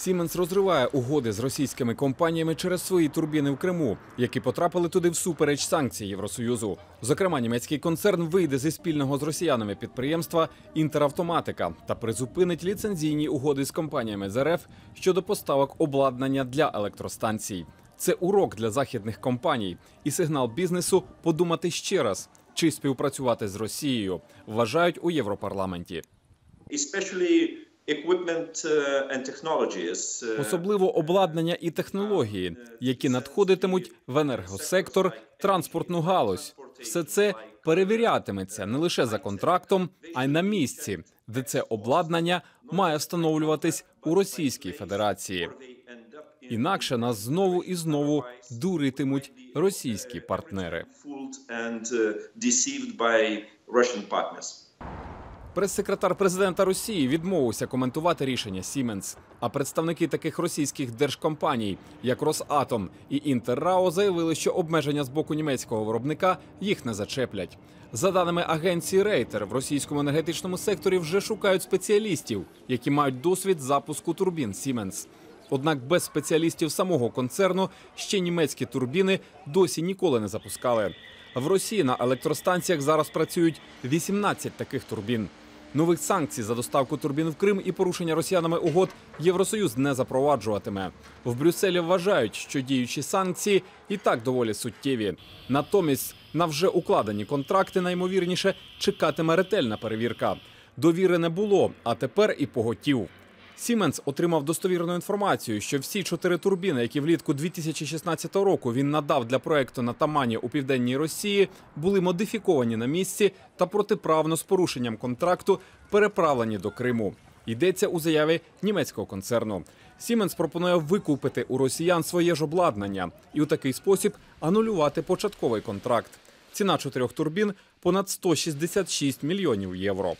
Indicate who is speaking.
Speaker 1: Сіменс розриває угоди з російськими компаніями через свої турбіни в Криму, які потрапили туди всупереч санкцій Євросоюзу. Зокрема, німецький концерн вийде зі спільного з росіянами підприємства Інтеравтоматика та призупинить ліцензійні угоди з компаніями з РФ щодо поставок обладнання для електростанцій. Це урок для західних компаній і сигнал бізнесу подумати ще раз, чи співпрацювати з Росією, вважають у Європарламенті.
Speaker 2: Uh, uh,
Speaker 1: особливо обладнання і технології, які надходитимуть в енергосектор, транспортну галузь. Все це перевірятиметься не лише за контрактом, а й на місці, де це обладнання має встановлюватись у Російській Федерації. Інакше нас знову і знову дуритимуть російські партнери. Прес-секретар президента Росії відмовився коментувати рішення Сіменс. А представники таких російських держкомпаній, як Росатом і Інтеррао, заявили, що обмеження з боку німецького виробника їх не зачеплять. За даними агенції Рейтер, в російському енергетичному секторі вже шукають спеціалістів, які мають досвід запуску турбін Сіменс. Однак без спеціалістів самого концерну ще німецькі турбіни досі ніколи не запускали. В Росії на електростанціях зараз працюють 18 таких турбін. Нових санкцій за доставку турбін в Крим і порушення росіянами угод Євросоюз не запроваджуватиме. В Брюсселі вважають, що діючі санкції і так доволі суттєві. Натомість на вже укладені контракти наймовірніше чекатиме ретельна перевірка. Довіри не було, а тепер і поготів. Сіменс отримав достовірну інформацію, що всі чотири турбіни, які влітку 2016 року він надав для проекту на Тамані у південній Росії, були модифіковані на місці та протиправно з порушенням контракту переправлені до Криму. Йдеться у заяві німецького концерну. Сіменс пропонує викупити у росіян своє ж обладнання і у такий спосіб анулювати початковий контракт. Ціна чотирьох турбін понад 166 мільйонів євро.